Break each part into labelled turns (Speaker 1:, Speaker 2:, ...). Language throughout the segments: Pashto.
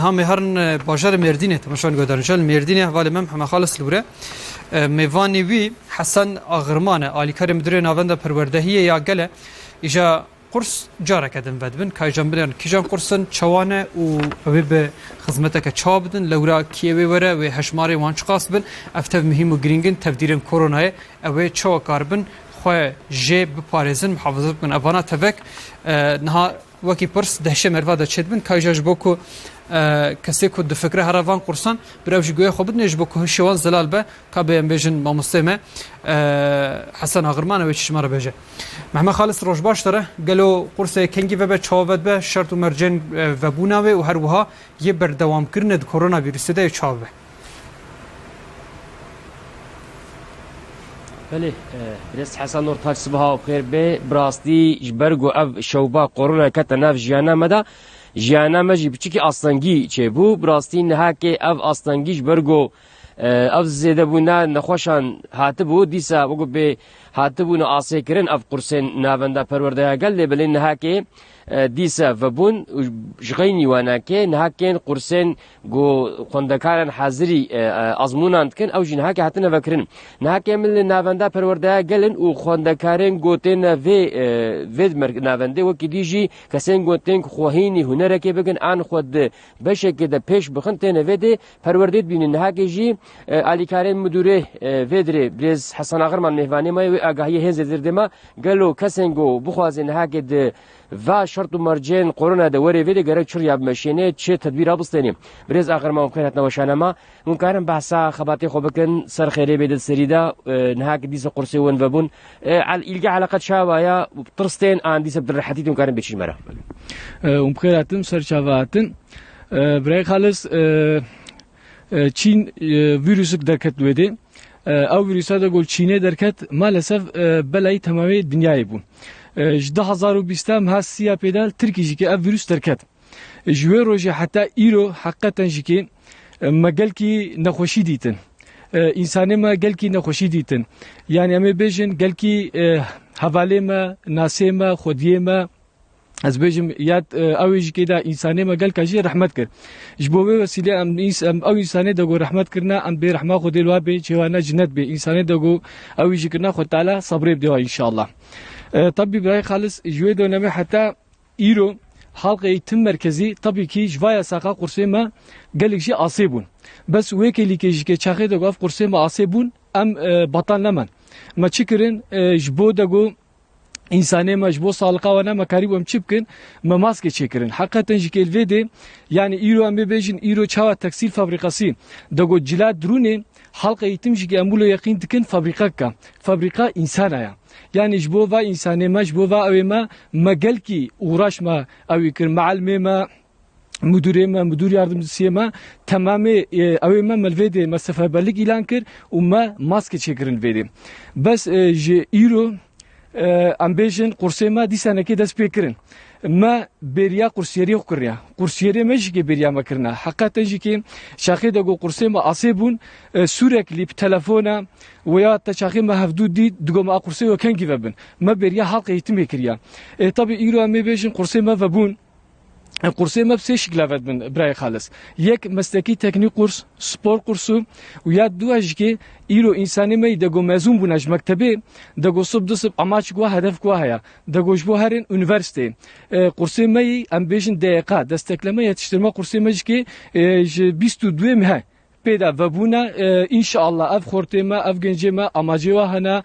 Speaker 1: Namê herin bajarê Mêrdînê temaşan guhdarin şan Mêrdînê hevalê mem hema xalis li bûre. Mêvanê wî Hesen Aghirman e alîkarê müdürê navenda perwerdehiyê ya gele îja Qurs careke din vedbin kayjan bilen kîjan Qursin çawan e û ew bi xizmeteke çawa bidin lewra Kievê were wê heşmarê wan çiqas bin ev tev mihîm û giringin tevdîrên koronayê ew ê çawa kar bin xwe jê biparêzin muhafizet bin evana tevek niha وەکی پرس دەهشە مەروا دەچێت بن کاژاش بۆ و کەسێک و دفکرە هەراوان قورسان براوژ گوێ خۆ بنێژ بۆ شێوان زلال بە کا بێن بێژن مامۆستێمە حەسەن ئاغرمانەوەی چشمارە بێژێ محمە خالص ڕۆژ باشترە گەلو قورسێ کەنگی بە چاوت بە شرط و مەرجێن vebûnavê û herwiha yê berdewamkirinê di koronavîrusê de
Speaker 2: بله برس حسن نور تاج صبح بخير به براستي جبرگو اف شوبا قرونا کت ناف جیانا مدا جیانا مجی بچکی آستانگی چه بو براستي نها که اف آستانگی جبرگو ئەف زێدەبوونا نەخۆشان هاتبوو. دیسا وەگو بێ هاتبوونە ئاسێکردن ئەف قورسێن ناوەندا پەروەردەگەل لێ بلێن نهاکێ دیسە بەبوون ژغی نیواناکێ. نهاکێن قورسێن گۆ خوندەکاران حەزری ئەزمونانکن ئەو ژینهاکە هاتنە بەکردن ناکێ من لە ناوەندا پەروەردەیە گەلن و خوندەکارێن گوتێنە وێ ناوەندێ. وەکی دیژی کەسێن گوتێن خۆهینی هوەرەکێ بگەن. ئان خۆت بەشێکێ دە پێش بخن تێنە وێدێ پەروەردێت بینن نهاکێژی الیکارین مدیره ویدری برز حسن اغرمان میهوانی ما آگاهی هنز دردما گلو کسنگو بخوازن هاگد و شرط و مرجن قرون ده وری ویدی گرک چر یاب مشینه چه تدبیر ابستنیم برز اغرمان خیر هتنا وشانه ما ممکنم بحثا خباتی خوب بکن سر خیره بیدد سریدا نهاک دیس قرسی ون وبون الگه علاقت شاوایا ترستین آن دیس بدرحتیت ممکنم
Speaker 3: بچیش مرا ومخيراتن سرچاواتن براي خالص چین ویروسک دەکەت دوێدێ ئەو ویروسا دەگۆل چینە دەرکەت ما لەسەر بەلای تەماوی دنیای بوو. 1920 ها سیا پێدال ترکیژیکە ئە ویروس دەرکەت ژێ ڕۆژی حتا ئیرۆ حقەتەنژیکێ مەگەلکی نەخۆشی دیتن. ئینسانێمە گەلکی نەخۆشی دیتن. یان ئەمێ بێژن گەلکی هەڤالێمە ناسێمە خۆدیێمە dîtin. Yani em ê bêjin gelkî hevalê me, nasê me, xwediyê me, ez bêjim yad ew jî kê de însanê me gelka jî rehmet kir. Ji bo vê wesilê em ew însanê de got rehmet kirina em bê rehma Xwedê li wa bê çêwana cinet bê. Însanê de got ew jî kirina Xwe Teala sabrê bidêwa inşallah. tabii برای خالص جوی دونمه حتی ایرو halk eğitim merkezi tabii ki jvaya saka kursema gelik ji asebun bes wekeli ke jike çaxe de gaf kursema asebun em batan lemen ma çikirin jbo de go insane ma jbo salqa ve ma karib em çipkin ma maske çekirin hakikaten jikel vede yani iro em bejin iro çava tekstil fabrikası de go cila drune halk eğitim jike embulo yakin dikin fabrika ka fabrika insana ya yani ji bo va insanê me ji bo va ew ê me me gelkî uğraş me ew ê kir meelmê me müdürê me müdür yardımcısiyê me temamê ew ê me melvêdê me ام بیژن قرصه ما دی سنه کې د سپیکرن ما بریا قرسیری وکړیا قرسیری مې چې بریا مکرنه حقیقت چې کې شاخه د قرسه ما عصبون سورک لیب یا تا تشاخي ما هفدو دي دغه ما قرسه وكان كيفبن ما بريا حلقه يتم كريا طب ايرو امي بيشن قرسه ما بون. و کنگی وبن ما بریا حلق eğitim kiriya e, tabi İro emi bejin kurse ma vebun قرصه ما بسه شکل ود من برای خالص یک مسلکی تکنیک قرص سپور قرصو و یا دو که ایرو انسانی می دگو مزون بونج مکتبه دگو صبح دو صبح اماچ گوا هدف گوا هیا دگو جبو هرین üniversite قرصه می ام بیشن دقیقه دستکلمه yetiştirme قرصه می که 22 مه پێدا بەبوونە ئینشاءله ئەف خۆرتێمە ئەف گەنجێمە ئاماجێوە هەنا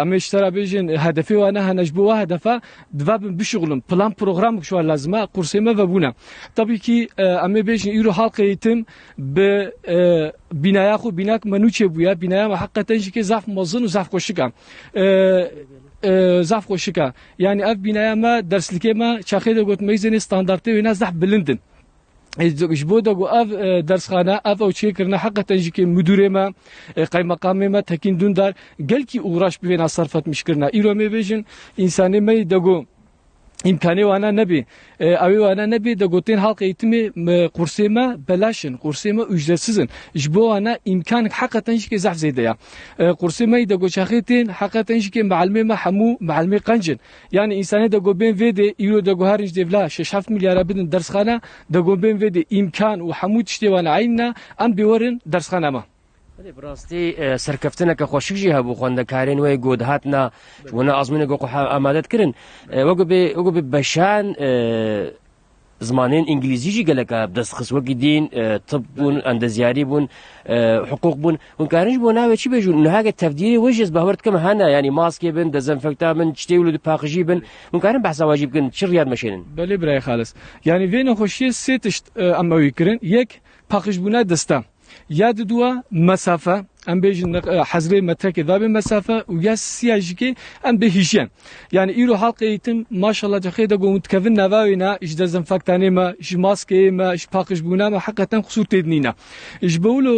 Speaker 3: ئەمەشترا بێژن هەدفێوانە هەنەش بووە هەدەفە دوا بن بشغلم پلان پرۆگرام شووە لازمە قورسێمە بەبوونە تەبیکی ئەمێ بێژن ئیر و هەڵلقەیتم بە بینایا خو بیناک منوچێ بووە بینایە حقەتەنجیکە زاف مەزن و زاف کۆشکە. زاف خۆشکە یعنی ئەف بینایەمە دەرسلیکێمە چاخێ دەگوت مەیزنی ستاندارتێ وێنە زەح بلندن. ji bo de got ev dersxane ev ew çêkirine heqeten jî kê müdûrê me qeymeqamê me tekîn dundar gelkî uğraş bi wêna sarf etmişkirine îro me bêjin însanê me de got امکانی وانا نبی. اوی وانا نبی د گوتین حلقه ایتمی قرصه ما بلاشن قرصه ما ücretsizin جبو وانا امکان حقیقتا شکی زعف زیده یا. قرصه ما د گوچاخیتین حقیقتا شکی معلمه ما حمو معلمه قنجن. yani insani da goben ve de euro da goharinj devla 6 milyara bidin dersxana da goben ve de imkan و حمو tişte wana ayna am biwarin dersxana
Speaker 2: براستی سەرکەفتنەکە خۆشیژی هەبوو خوێندەکارێن وی گۆد هاتنا وەنە ئازمونە گۆ ئامادەت کردن وەگو بێ بەشان زمانین ئینگلیزیژی گەلەکە دەستخست وەکی دین طب بوون ئەندەزیاری بوون حقوق بوون ونکارش بۆ ناوێکی بێژون نهاگە تەفدیری وەژێز بەهورتکەم هەنا ینی ماسکێ بن دەزەنفەکتا من شتێ ولو پاقژی بن. ونکارن بەحساواجی بکەن چ ڕیاد مەشێنن
Speaker 3: بەێ برای خالص. یعنی وێ نەخۆشیە سێ تشت ئەمەوی کردن یەک پاقشبوونا دەستا دووە مەسافە. ئەم بێژن حەزرێ مەترەکە دابێ مەسافە و یا سیاژیکێ ئەم بە هیژیان یعنی ئیرۆ هەڵقیتم ماشەڵە جەخێ دەگۆمتکەون ناواوێنە ئیش دەزم فەکتانێمە ش ماسکێمە ش پاقش بوونامە حقەتەن قسوور تێدنینە ئیش بەولو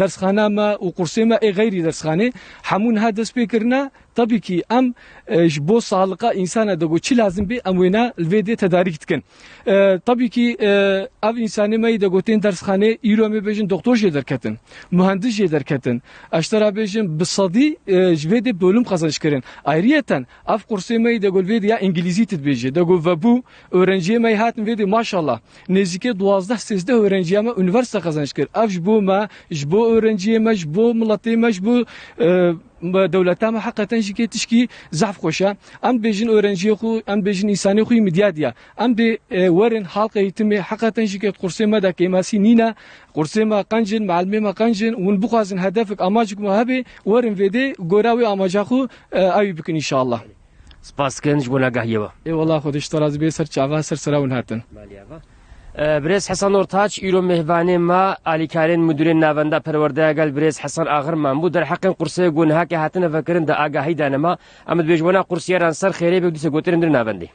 Speaker 3: دەرسخانامە و قورسێمە ئێ غیری دەرسخانێ هەمون ها دەست پێکردە tabii ki em ji bo sağlığa insana da çi lazım bi em wêne li vê tedarik dikin. Tabii ki ev insanê me de gotên dersxane îro me bêjin doktor jê derketin, mühendis jê derketin. edin. Aştara bejim bisadi e, ve de bölüm kazanış kirin. Ayrıyeten av kursimeyi de gol ve ya İngilizce tedbici. Şey. De gol ve bu öğrenciye mey hatin maşallah. Nezike duazda sizde öğrenciye me üniversite kazanış kir. Av bu ma, bu öğrenciye me, bu milletime, bu دەولەتامە حقەتەن ژکێ تشکی زعف خۆشە. ئەم بێژین ئۆرەنجی خو ئەم بێژین ئیسانی خوی مدیادە ئەم بێ وەرن حڵقی تمێ حقەتەن ژکێت قورسێمەدا کەماسی نینە قورسێمە قەنجن معلمێمە قەنجن ون بخوازن هەدەفک ئاماجکمە هەبێ وەرن وێدێ گۆراوی ئاماجاخو ئاوی بکن ئیشاءله
Speaker 2: سپاسکەنج بۆ ناگەهیەوە
Speaker 3: ئێ وڵا خۆدیش تەراز بێ سەر چاوا سەر سەراون هاتن.
Speaker 2: برێز حەسەن نۆرتاچ ئیرۆ مهوانێ ما ئالیکارێن مدورێن ناوەندا پەروەردەگەل برێز حەسەن ئاغرمان بوو دەرحەقن قورسێ گونهاکە هاتنە فەکردن دە ئاگاهی دانەما ئەمە بێژوەنا قورسیاران سەر خێرێ بێ دوسە گوترن در ناوەندی